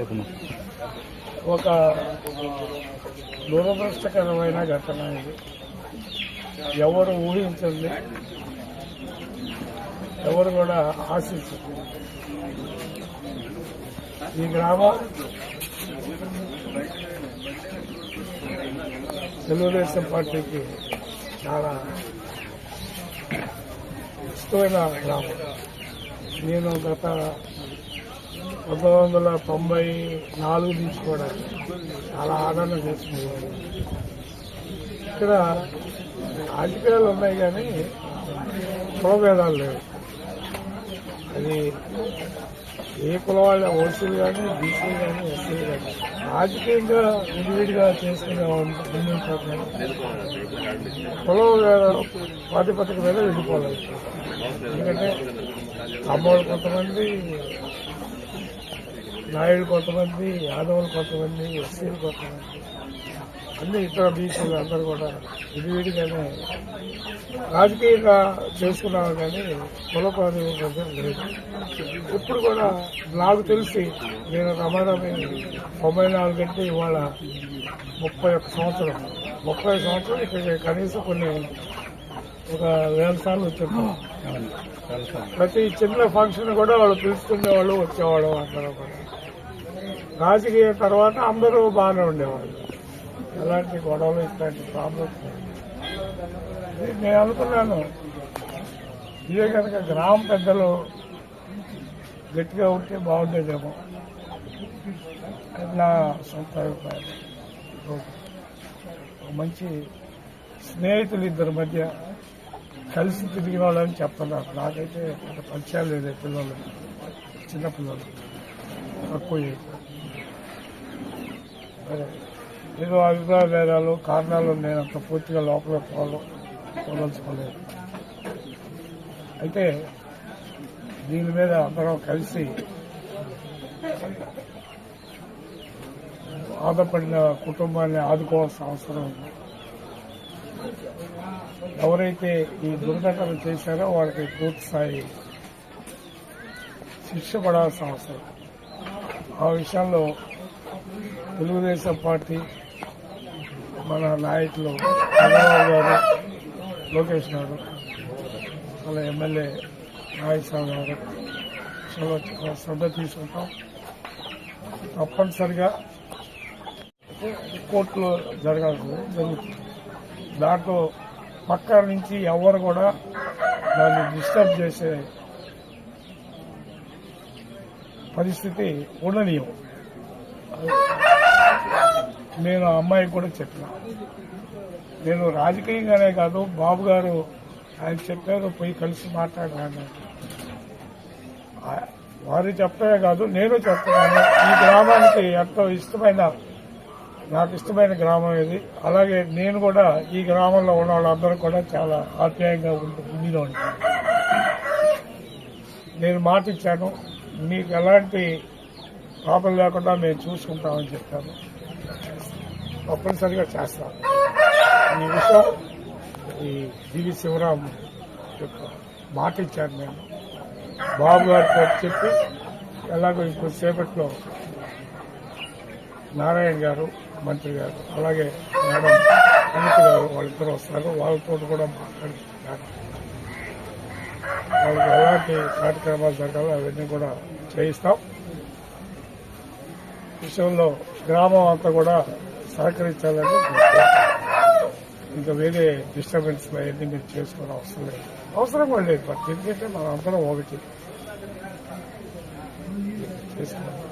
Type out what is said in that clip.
ఒక దురదృష్టకరమైన ఘటన ఇది. ఎవరు ఊహించండి. ఎవరు కూడా ఆశించరు ఈ గ్రామం తెలుగుదేశం పార్టీకి చాలా ఇష్టమైన గ్రామం. నేను గత పంతొమ్మిది వందల తొంభై నాలుగు తీసుకోవడానికి. చాలా ఆదరణ చేసుకునేవాడు ఇక్కడ రాజకీయాలు ఉన్నాయి కానీ కులభేదాలు లేవు. అది ఏ కుల వాళ్ళ ఓసీలు కానీ బీసీలు కానీ ఎస్సీలు కానీ రాజకీయంగా విడివిడిగా చేసుకునే కుల కులం ప్రాతిపదిక మీద విడిపోలేదు ఎందుకంటే అమ్మోళ్ళు కొంతమంది నాయుడు కొంతమంది యాదవులు కొంతమంది ఎస్సీలు కొంతమంది. అన్ని ఇతర బీసీలు అందరూ కూడా విడివిడిగానే రాజకీయంగా చేసుకున్నాము కానీ కుల ప్రాతిపదిక లేదు. ఇప్పుడు కూడా నాకు తెలిసి నేను రమారమి తొంభై నాలుగు గంటే ఇవాళ ముప్పై ఒక్క సంవత్సరం. ముప్పై సంవత్సరం ఇక్కడ కనీసం కొన్ని ఒక వేల సార్లు వచ్చుంటాం ప్రతి చిన్న ఫంక్షన్ కూడా వాళ్ళు పిలుచుకునే వాళ్ళు వచ్చేవాళ్ళు అందరూ కూడా. రాజకీయ తర్వాత అందరూ బాగానే ఉండేవాళ్ళు. ఎలాంటి గొడవలు ఇట్లాంటి ప్రాబ్లమ్స్ నేను అనుకున్నాను. ఇదే కనుక గ్రామ పెద్దలు గట్టిగా ఉంటే బాగుండేదేమో. అది నా సొంత అభిప్రాయం. మంచి స్నేహితులు ఇద్దరి మధ్య కలిసి తిరిగిన వాళ్ళని చెప్తున్నారు నాకైతే పరిచయం పరిచయాలు లేదు పిల్లలు చిన్నపిల్లలు తక్కువ ఏదో అభిప్రాయ భేదాలు కారణాలు నేను అంత పూర్తిగా లోపల పోవడం పోదలుచుకోలేదు అయితే దీని మీద అందరం కలిసి బాధపడిన కుటుంబాన్ని ఆదుకోవాల్సిన అవసరం ఉంది. ఎవరైతే ఈ దుర్ఘటన చేశారో వాళ్ళకి పూర్తి స్థాయి శిక్ష పడాల్సిన అవసరం. ఆ విషయంలో తెలుగుదేశం పార్టీ మన నాయకులు చంద్రబాబు గారు లోకేష్ గారు వాళ్ళ ఎమ్మెల్యే నాగేశ్వరరావు గారు చాలా శ్రద్ధ తీసుకుంటాం. తప్పనిసరిగా కోర్టులో జరగాల్సింది జరుగుతుంది. దాంట్లో పక్క నుంచి ఎవరు కూడా దాన్ని డిస్టర్బ్ చేసే పరిస్థితి ఉండనీయం. నేను ఆ అమ్మాయికి కూడా చెప్పిన. నేను రాజకీయంగానే కాదు బాబు గారు ఆయన చెప్పారు పోయి కలిసి మాట్లాడాను వారు చెప్పే కాదు నేను చెప్తున్నాను ఈ గ్రామానికి ఎంతో ఇష్టమైన నాకు ఇష్టమైన గ్రామం ఇది. అలాగే నేను కూడా ఈ గ్రామంలో ఉన్న వాళ్ళందరూ కూడా చాలా ఆప్యాయంగా ఉండిలో ఉంటాను నేను మాట ఇచ్చాను మీకు ఎలాంటి ప్రాబ్లం లేకుండా మేము చూసుకుంటామని చెప్పాము. తప్పనిసరిగా చేస్తాను ఈ విషయం ఈ జీవి శివరాం యొక్క మాట ఇచ్చాను నేను. బాబు గారితో చెప్పి ఎలాగో ఇంకొద్దిసేపట్లో నారాయణ గారు మంత్రి గారు అలాగే మేడం అనిత గారు వాళ్ళిద్దరు వస్తారు. వాళ్ళతో కూడా మాట్లాడుతున్నారు వాళ్ళకి ఎలాంటి కార్యక్రమాలు జరగాలో అవన్నీ కూడా చేయిస్తాం. విషయంలో గ్రామం అంతా కూడా సహకరించాలని ఇంకా వేరే డిస్టర్బెన్స్ అవన్నీ మీరు చేసుకోవడం అవసరం లేదు. అవసరం కూడా లేదు. బట్ ఎందుకంటే మనం అందరం ఒకటి చేసుకోవాలి